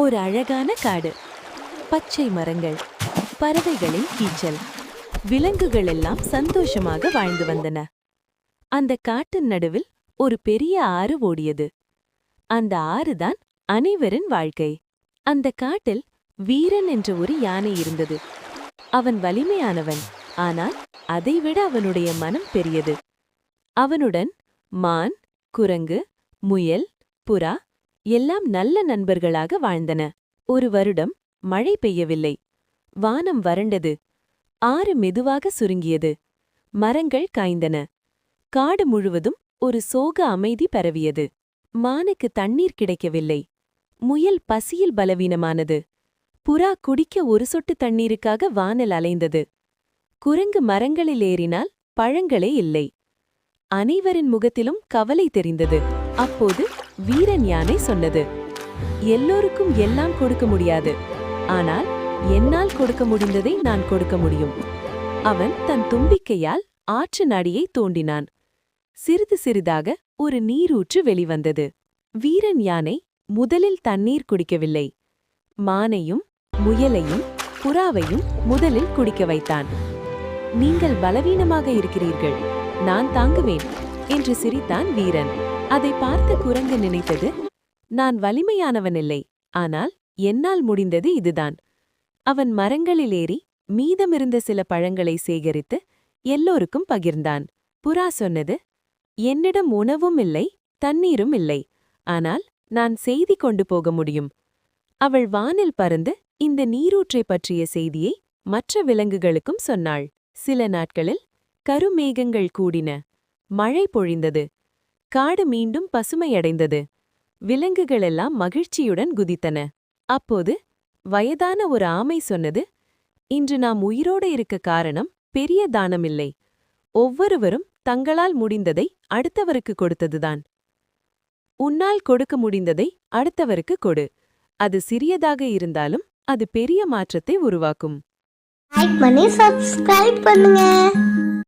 ஒரு அழகான காடு. பச்சை மரங்கள் பறவைகளின் கீச்சல் விலங்குகள் எல்லாம் சந்தோஷமாக வாழ்ந்து வந்தன. அந்த காட்டின் நடுவில் ஒரு பெரிய ஆறு ஓடியது. அந்த ஆறுதான் அனைவரின் வாழ்க்கை. அந்த காட்டில் வீரன் என்ற ஒரு யானை இருந்தது. அவன் வலிமையானவன் ஆனால் அதைவிட அவனுடைய மனம் பெரியது. அவனுடன் மான் குரங்கு முயல் புறா எல்லாம் நல்ல நண்பர்களாக வாழ்ந்தன. ஒரு வருடம் மழை பெய்யவில்லை. வானம் வறண்டது. ஆறு மெதுவாக சுருங்கியது. மரங்கள் காய்ந்தன. காடு முழுவதும் ஒரு சோக அமைதி பரவியது. மானுக்கு தண்ணீர் கிடைக்கவில்லை. முயல் பசியில் பலவீனமானது. புறா குடிக்க ஒரு சொட்டு தண்ணீருக்காக வானல் அலைந்தது. குரங்கு மரங்களில் ஏறினால் பழங்களே இல்லை. அனைவரின் முகத்திலும் கவலை தெரிந்தது. அப்போது வீரன் யானை சொன்னது. எல்லோருக்கும் எல்லாம் கொடுக்க முடியாது. ஆனால் என்னால் கொடுக்க முடிந்ததை நான் கொடுக்க முடியும். அவன் தன் தும்பிக்கையால் ஆற்று நடியை தோண்டினான். சிறிது சிறிதாக ஒரு நீரூற்று வெளிவந்தது. வீரன் யானை முதலில் தண்ணீர் குடிக்கவில்லை. மானையும் முயலையும் புறாவையும் முதலில் குடிக்க வைத்தான். நீங்கள் பலவீனமாக இருக்கிறீர்கள். நான் தாங்குவேன் என்று சிரித்தான் வீரன். அதை பார்த்த குரங்கு நினைத்தது நான் வலிமையானவன் இல்லை ஆனால் என்னால் முடிந்தது இதுதான். அவன் மரங்களில் ஏறி மீதமிருந்த சில பழங்களை சேகரித்து எல்லோருக்கும் பகிர்ந்தான். புறா சொன்னது என்னிடம் உணவும் இல்லை தண்ணீரும் இல்லை ஆனால் நான் செய்தி கொண்டு போக முடியும். அவள் வானில் பறந்து இந்த நீரூற்றை பற்றிய செய்தியை மற்ற விலங்குகளுக்கும் சொன்னாள். சில நாட்களில் கருமேகங்கள் கூடின மழை பொழிந்தது. காடு மீண்டும் பசுமையடைந்தது. விலங்குகளெல்லாம் மகிழ்ச்சியுடன் குதித்தன. அப்போது வயதான ஒரு ஆமை சொன்னது இன்று நாம் உயிரோடு இருக்க காரணம் பெரிய தானமில்லை. ஒவ்வொருவரும் தங்களால் முடிந்ததை அடுத்தவருக்கு கொடுத்ததுதான். உன்னால் கொடுக்க முடிந்ததை அடுத்தவருக்கு கொடு. அது சிறியதாக இருந்தாலும் அது பெரிய மாற்றத்தை உருவாக்கும்.